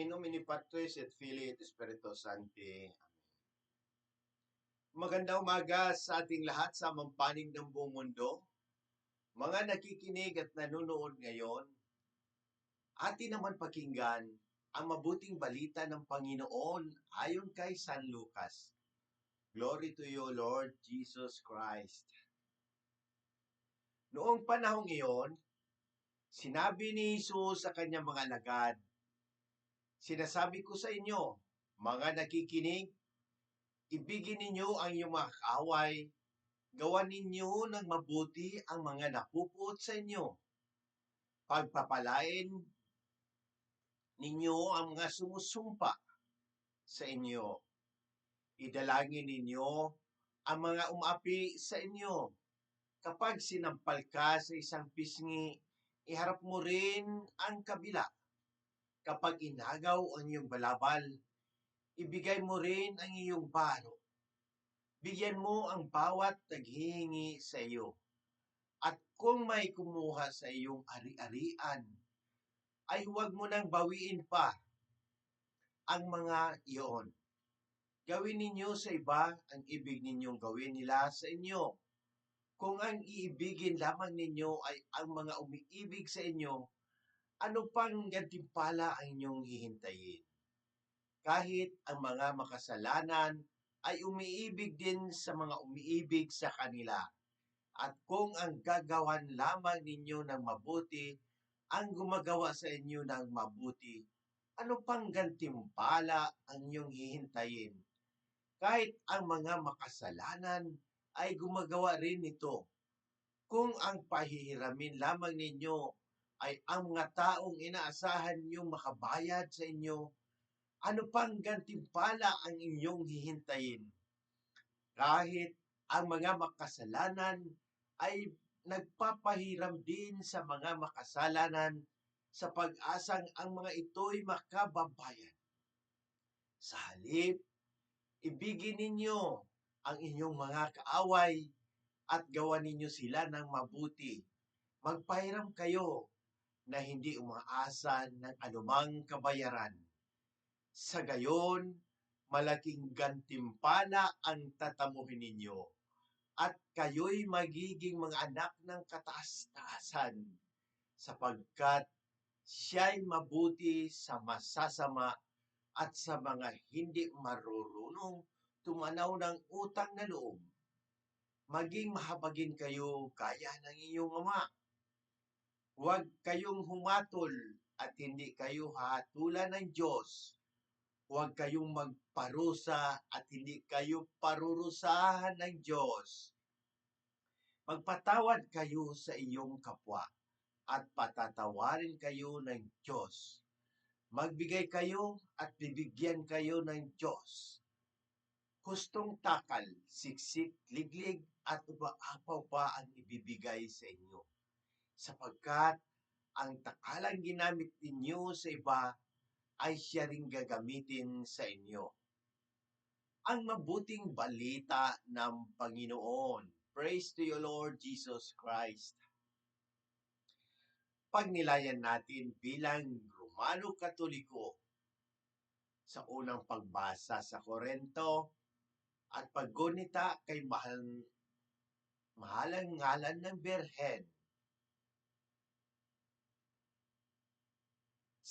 In nomine Patris et Filii et Spiritus Sancti. Amen. Magandang umaga sa ating lahat sa mampanig ng buong mundo. Mga nakikinig at nanonood ngayon, atin naman pakinggan ang mabuting balita ng Panginoon ayon kay San Lucas. Glory to you, Lord Jesus Christ. Noong panahong iyon, sinabi ni Jesus sa kanyang mga alagad, Sinasabi ko sa inyo, mga nakikinig, ibigin ninyo ang iyong mga kaaway, gawan ninyo ng mabuti ang mga napupuot sa inyo. Pagpapalain ninyo ang mga sumusumpa sa inyo. Idalangin ninyo ang mga umapi sa inyo. Kapag sinampal ka sa isang pisngi, iharap mo rin ang kabila kapag inagaw ang iyong balabal, ibigay mo rin ang iyong baro. Bigyan mo ang bawat naghihingi sa iyo. At kung may kumuha sa iyong ari-arian, ay huwag mo nang bawiin pa ang mga iyon. Gawin ninyo sa iba ang ibig ninyong gawin nila sa inyo. Kung ang iibigin lamang ninyo ay ang mga umiibig sa inyo, ano pang gantimpala ang inyong hihintayin? Kahit ang mga makasalanan ay umiibig din sa mga umiibig sa kanila. At kung ang gagawan lamang ninyo ng mabuti, ang gumagawa sa inyo ng mabuti, ano pang gantimpala ang inyong hihintayin? Kahit ang mga makasalanan ay gumagawa rin nito. Kung ang pahihiramin lamang ninyo ay ang mga taong inaasahan niyong makabayad sa inyo, ano pang gantimpala ang inyong hihintayin? Kahit ang mga makasalanan ay nagpapahiram din sa mga makasalanan sa pag-asang ang mga ito'y makababayan. Sa halip, ibigin ninyo ang inyong mga kaaway at gawa ninyo sila ng mabuti. Magpahiram kayo na hindi umaasa ng anumang kabayaran. Sa gayon, malaking gantimpala ang tatamuhin ninyo at kayo'y magiging mga anak ng kataas-taasan sapagkat siya'y mabuti sa masasama at sa mga hindi marurunong tumanaw ng utang na loob. Maging mahabagin kayo gaya ng iyong ama Huwag kayong humatol at hindi kayo hatulan ng Diyos. Huwag kayong magparusa at hindi kayo parurusahan ng Diyos. Magpatawad kayo sa iyong kapwa at patatawarin kayo ng Diyos. Magbigay kayo at bibigyan kayo ng Diyos. Hustong takal, siksik, liglig at ubaapaw pa ang ibibigay sa inyo sapagkat ang takalang ginamit ninyo sa iba ay siya ring gagamitin sa inyo. Ang mabuting balita ng Panginoon. Praise to you, Lord Jesus Christ. Pagnilayan natin bilang Romano Katoliko sa unang pagbasa sa Korento at paggunita kay mahal, mahalang ngalan ng Berhen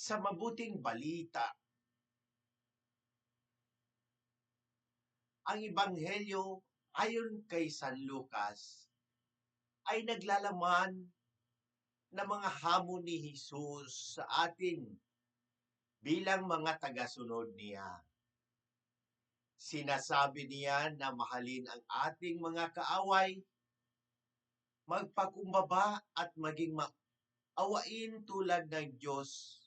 sa mabuting balita. Ang Ebanghelyo ayon kay San Lucas ay naglalaman ng mga hamon ni Jesus sa atin bilang mga tagasunod niya. Sinasabi niya na mahalin ang ating mga kaaway, magpakumbaba at maging maawain tulad ng Diyos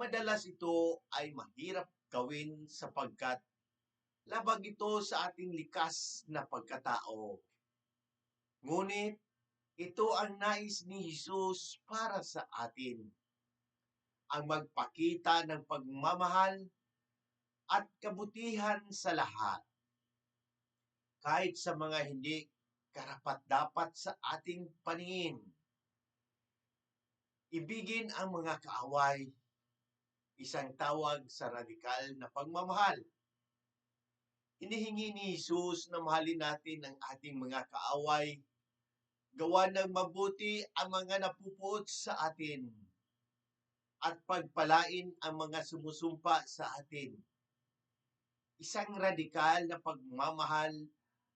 Madalas ito ay mahirap gawin sapagkat labag ito sa ating likas na pagkatao. Ngunit ito ang nais ni Jesus para sa atin. Ang magpakita ng pagmamahal at kabutihan sa lahat. Kahit sa mga hindi karapat-dapat sa ating paningin. Ibigin ang mga kaaway isang tawag sa radikal na pagmamahal. Hinihingi ni Jesus na mahalin natin ang ating mga kaaway, gawa ng mabuti ang mga napupuot sa atin, at pagpalain ang mga sumusumpa sa atin. Isang radikal na pagmamahal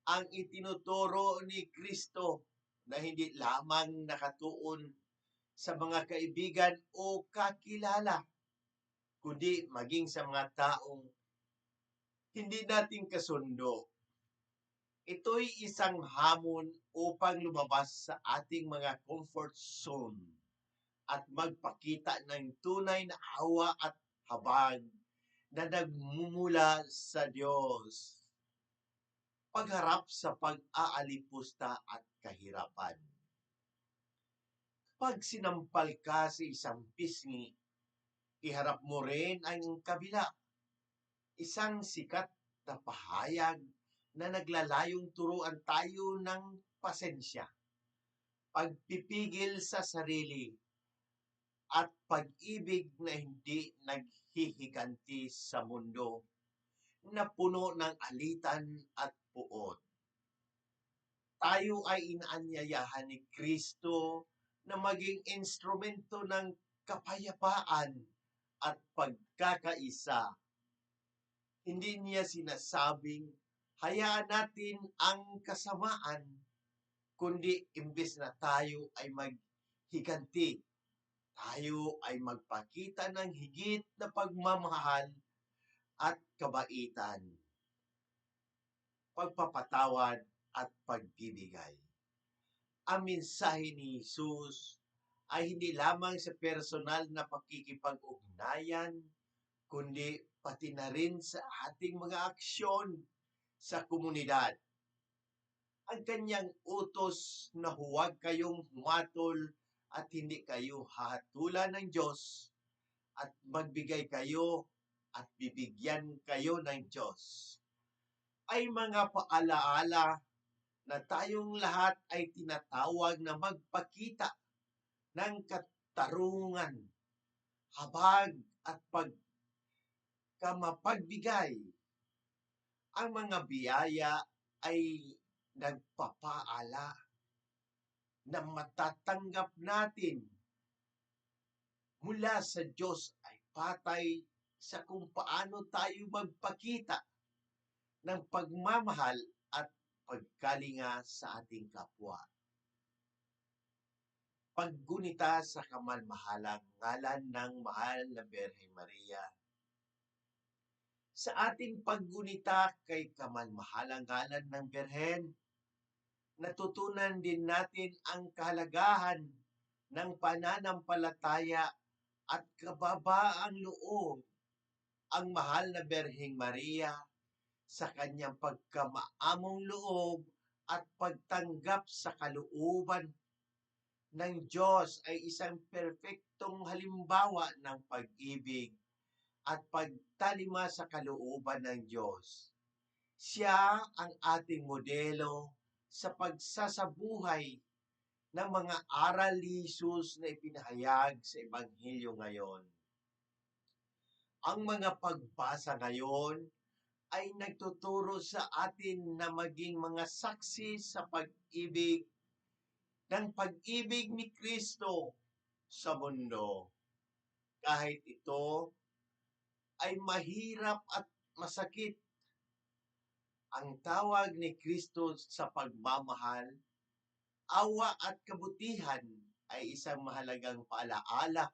ang itinuturo ni Kristo na hindi lamang nakatuon sa mga kaibigan o kakilala, kundi maging sa mga taong hindi natin kasundo. Ito'y isang hamon upang lumabas sa ating mga comfort zone at magpakita ng tunay na awa at habag na nagmumula sa Diyos. Pagharap sa pag-aalipusta at kahirapan. Pag sinampal ka sa isang pisngi, iharap mo rin ang kabila. Isang sikat na pahayag na naglalayong turuan tayo ng pasensya, pagpipigil sa sarili, at pag-ibig na hindi naghihiganti sa mundo na puno ng alitan at puot. Tayo ay inaanyayahan ni Kristo na maging instrumento ng kapayapaan at pagkakaisa. Hindi niya sinasabing hayaan natin ang kasamaan, kundi imbes na tayo ay maghiganti, tayo ay magpakita ng higit na pagmamahal at kabaitan, pagpapatawad at pagbibigay. Ang mensahe ni Jesus ay hindi lamang sa personal na pakikipag-ugnayan, kundi pati na rin sa ating mga aksyon sa komunidad. Ang kanyang utos na huwag kayong humatol at hindi kayo hahatulan ng Diyos at magbigay kayo at bibigyan kayo ng Diyos ay mga paalaala na tayong lahat ay tinatawag na magpakita ng katarungan, habag at pagkamapagbigay. Ang mga biyaya ay nagpapaala na matatanggap natin mula sa Diyos ay patay sa kung paano tayo magpakita ng pagmamahal at pagkalinga sa ating kapwa. Paggunita sa kamalmahalang ngalan ng mahal na Berhe Maria. Sa ating paggunita kay kamalmahalang ngalan ng Berhen, natutunan din natin ang kahalagahan ng pananampalataya at kababaang loob ang mahal na Berheng Maria sa kanyang pagkamaamong loob at pagtanggap sa kalooban ng Diyos ay isang perpektong halimbawa ng pag-ibig at pagtalima sa kalooban ng Diyos. Siya ang ating modelo sa pagsasabuhay ng mga aral ni Jesus na ipinahayag sa Ebanghelyo ngayon. Ang mga pagbasa ngayon ay nagtuturo sa atin na maging mga saksi sa pag-ibig ng pag-ibig ni Kristo sa mundo. Kahit ito ay mahirap at masakit, ang tawag ni Kristo sa pagmamahal, awa at kabutihan ay isang mahalagang paalaala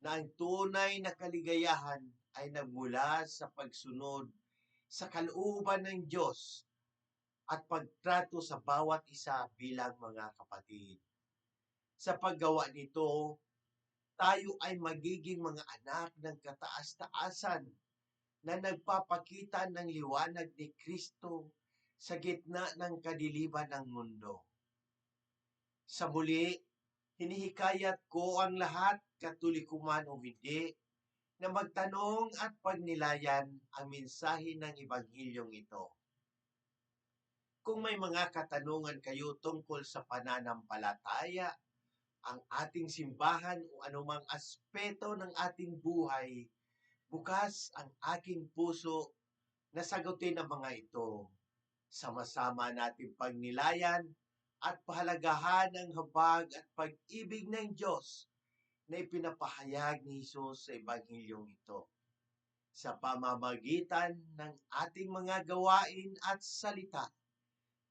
na ang tunay na kaligayahan ay nagmula sa pagsunod sa kalooban ng Diyos at pagtrato sa bawat isa bilang mga kapatid. Sa paggawa nito, tayo ay magiging mga anak ng kataas-taasan na nagpapakita ng liwanag ni Kristo sa gitna ng kadiliman ng mundo. Sa muli, hinihikayat ko ang lahat, katulikuman o hindi, na magtanong at pagnilayan ang mensahe ng Ebanghilyong ito kung may mga katanungan kayo tungkol sa pananampalataya, ang ating simbahan o anumang aspeto ng ating buhay, Bukas ang aking puso na sagutin ang mga ito. Sama-sama natin pagnilayan at pahalagahan ang habag at pag-ibig ng Diyos na ipinapahayag ni Jesus sa Ebanghilyong ito. Sa pamamagitan ng ating mga gawain at salita,